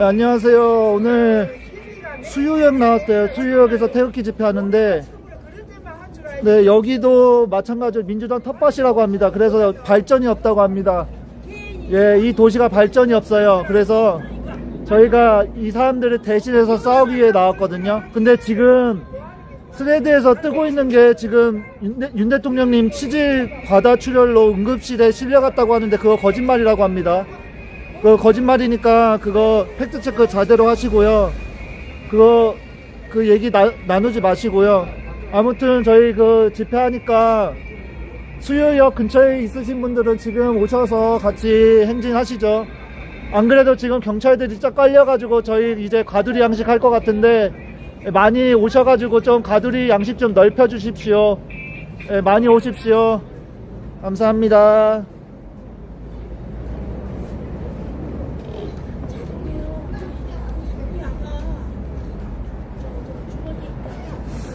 네, 안녕하세요. 오늘 수유역 나왔어요. 수유역에서 태극기 집회하는데 네 여기도 마찬가지로 민주당 텃밭이라고 합니다. 그래서 발전이 없다고 합니다. 예, 이 도시가 발전이 없어요. 그래서 저희가 이 사람들을 대신해서 싸우기 위해 나왔거든요. 근데 지금 스레드에서 뜨고 있는 게 지금 윤, 대- 윤 대통령님 치질 과다 출혈로 응급실에 실려갔다고 하는데 그거 거짓말이라고 합니다. 그 거짓말이니까 그거 팩트 체크 제대로 하시고요. 그거 그 얘기 나, 나누지 마시고요. 아무튼 저희 그 집회하니까 수요역 근처에 있으신 분들은 지금 오셔서 같이 행진하시죠. 안 그래도 지금 경찰들이 쫙 깔려가지고 저희 이제 가두리 양식 할 것 같은데 많이 오셔가지고 좀 가두리 양식 좀 넓혀 주십시오. 예, 많이 오십시오. 감사합니다.